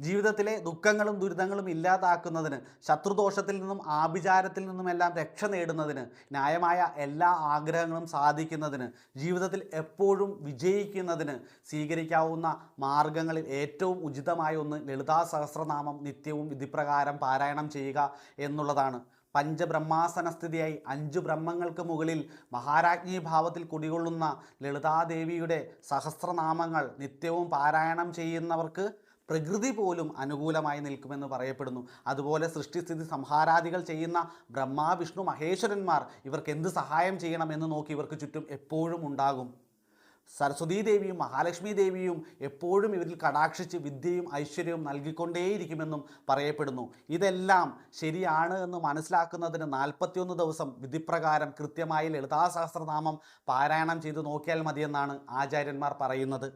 ജീവിതത്തിലെ ദുഃഖങ്ങളും ദുരിതങ്ങളും ഇല്ലാതാക്കുന്നതിന് ശത്രുദോഷത്തിൽ നിന്നും ആഭിചാരത്തിൽ നിന്നുമെല്ലാം രക്ഷ നേടുന്നതിന് ന്യായമായ എല്ലാ ആഗ്രഹങ്ങളും സാധിക്കുന്നതിന് ജീവിതത്തിൽ എപ്പോഴും വിജയിക്കുന്നതിന് സ്വീകരിക്കാവുന്ന മാർഗങ്ങളിൽ ഏറ്റവും ഉചിതമായ ഒന്ന് ലളിതാ സഹസ്രനാമം നിത്യവും വിധിപ്രകാരം പാരായണം ചെയ്യുക എന്നുള്ളതാണ്. പഞ്ചബ്രഹ്മാസനസ്ഥിതിയായി അഞ്ചു ബ്രഹ്മങ്ങൾക്ക് മുകളിൽ മഹാരാജ്ഞി ഭാവത്തിൽ കുടികൊള്ളുന്ന ലളിതാദേവിയുടെ സഹസ്രനാമങ്ങൾ നിത്യവും പാരായണം ചെയ്യുന്നവർക്ക് പ്രകൃതി പോലും അനുകൂലമായി നിൽക്കുമെന്ന് പറയപ്പെടുന്നു. അതുപോലെ സൃഷ്ടിസ്ഥിതി സംഹാരാദികൾ ചെയ്യുന്ന ബ്രഹ്മാ വിഷ്ണു മഹേശ്വരന്മാർ ഇവർക്ക് എന്ത് സഹായം ചെയ്യണമെന്ന് നോക്കി ഇവർക്ക് ചുറ്റും എപ്പോഴും ഉണ്ടാകും. സരസ്വതീ ദേവിയും മഹാലക്ഷ്മി ദേവിയും എപ്പോഴും ഇവരിൽ കടാക്ഷിച്ച് വിദ്യയും ഐശ്വര്യവും നൽകിക്കൊണ്ടേയിരിക്കുമെന്നും പറയപ്പെടുന്നു. ഇതെല്ലാം ശരിയാണ് എന്ന് മനസ്സിലാക്കുന്നതിന് നാൽപ്പത്തിയൊന്ന് ദിവസം വിധിപ്രകാരം കൃത്യമായി ലളിതാ സഹസ്രനാമം പാരായണം ചെയ്ത് നോക്കിയാൽ മതിയെന്നാണ് ആചാര്യന്മാർ പറയുന്നത്.